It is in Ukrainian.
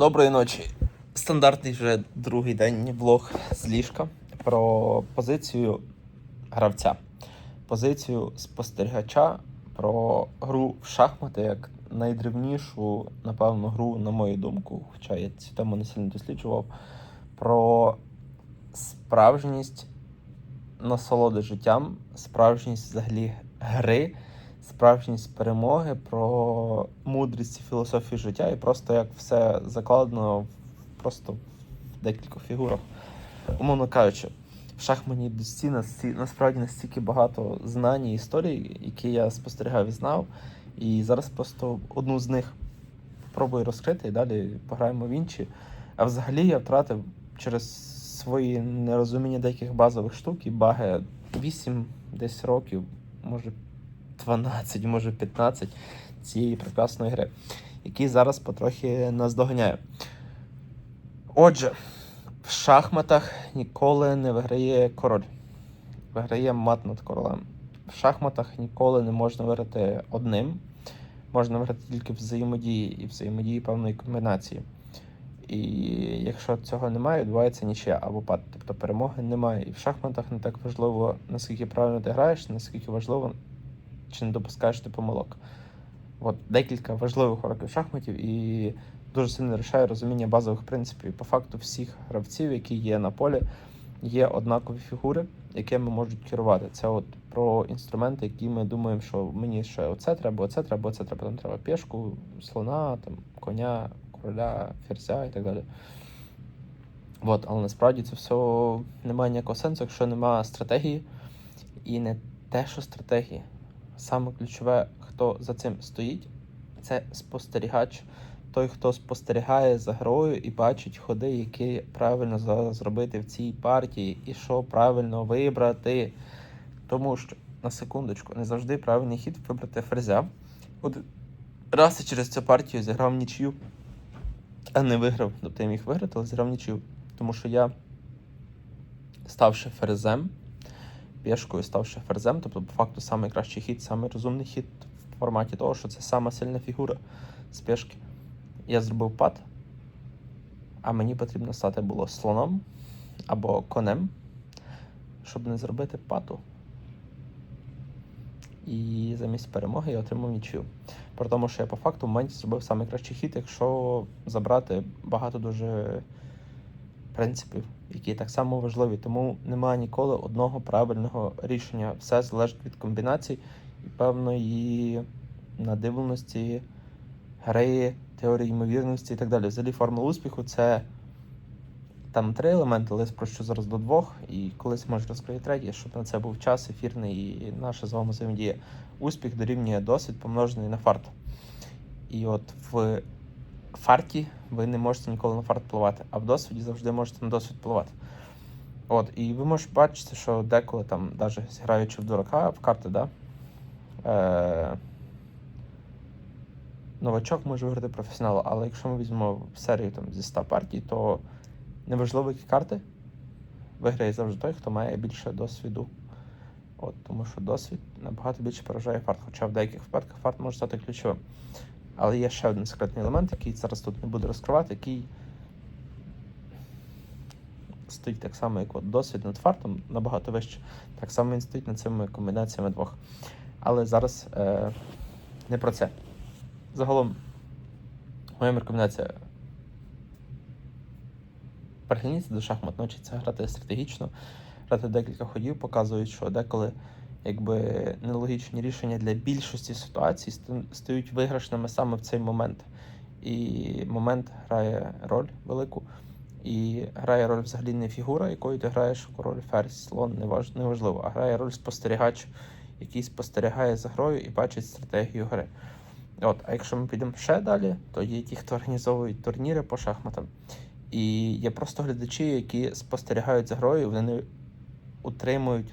Доброї ночі. Стандартний вже другий день влог з ліжка про позицію гравця, позицію спостерігача, про гру в шахмати як найдревнішу, напевно, гру, на мою думку, хоча я цю тему не сильно досліджував, про справжність насолоди життям, справжність взагалі гри, справжність перемоги, про мудрість і філософію життя, і просто як все закладено просто в декількох фігурах. Умовно кажучи, в шахматній досці насті- насправді настільки багато знань і історій, які я спостерігав і знав. І зараз просто одну з них спробую розкрити і далі пограємо в інші. А взагалі я втратив через свої нерозуміння деяких базових штук і баги 8 десь років, може 12, може 15 цієї прекрасної гри, які зараз потрохи наздоганяю. Отже, в шахматах ніколи не виграє король. Виграє мат над королем. В шахматах ніколи не можна виграти одним. Можна виграти тільки взаємодії і взаємодії певної комбінації. І якщо цього немає, відбувається нічия або пад. Тобто перемоги немає. І в шахматах не так важливо, наскільки правильно ти граєш, наскільки важливо, чи не допускаєш ти помилок. От декілька важливих уроків шахматів і дуже сильно рішає розуміння базових принципів. І по факту всіх гравців, які є на полі, є однакові фігури, якими можуть керувати. Це от про інструменти, які ми думаємо, що мені ще оце треба, оце треба, оце треба. Там треба пішку, слона, там, коня, короля, ферзя і так далі. От, але насправді це все не має ніякого сенсу, якщо немає стратегії. І не те, що стратегії. Саме ключове, хто за цим стоїть, це спостерігач. Той, хто спостерігає за грою і бачить ходи, які правильно за- зробити в цій партії, і що правильно вибрати. Тому що, на секундочку, не завжди правильний хід вибрати ферзя. От раз і через цю партію зіграв нічию, а не виграв. Тобто я міг виграти, але зіграв нічию. Тому що я, ставши ферзем, пішкою ставши ферзем, тобто по факту найкращий хід, самий розумний хід в форматі того, що це сама сильна фігура з пішки. Я зробив пад, а мені потрібно стати було слоном або конем, щоб не зробити пату. І замість перемоги я отримав нічию. При тому, що я по факту в моменті зробив найкращий хід, якщо забрати багато дуже принципів, які так само важливі. Тому немає ніколи одного правильного рішення. Все залежить від комбінацій і певної надивленості, гри, теорії ймовірності і так далі. Взагалі формула успіху це там три елементи, але спрощу зараз до двох, і колись може розкрию третій, щоб на це був час ефірний і наша з вами взаємодія. Успіх дорівнює досвід, помножений на фарт. І от в фарті ви не можете ніколи на фарт впливати, а в досвіді завжди можете на досвід впливати. От, і ви можете бачити, що деколи там, навіть граючи в дурака в карти, да, е- новачок може виграти професіонала, але якщо ми візьмемо серію там, зі 100 партій, то неважливо, які карти виграє завжди той, хто має більше досвіду. От, тому що досвід набагато більше переважає фарт, хоча в деяких випадках фарт може стати ключовим. Але є ще один секретний елемент, який зараз тут не буду розкривати, який стоїть так само, як от досвід над фартом, набагато вище. Так само він стоїть над цими комбінаціями двох. Але зараз е, не про це. Загалом, моя рекомендація. Перегляніться до шахмат, навчіться грати стратегічно, грати декілька ходів, показують, що деколи якби нелогічні рішення для більшості ситуацій стають виграшними саме в цей момент. І момент грає роль велику. І грає роль взагалі не фігура, якою ти граєш король, ферзь, слон, неваж- неважливо, а грає роль спостерігач, який спостерігає за грою і бачить стратегію гри. От, а якщо ми підемо ще далі, то є ті, хто організовують турніри по шахматам. І є просто глядачі, які спостерігають за грою, вони утримують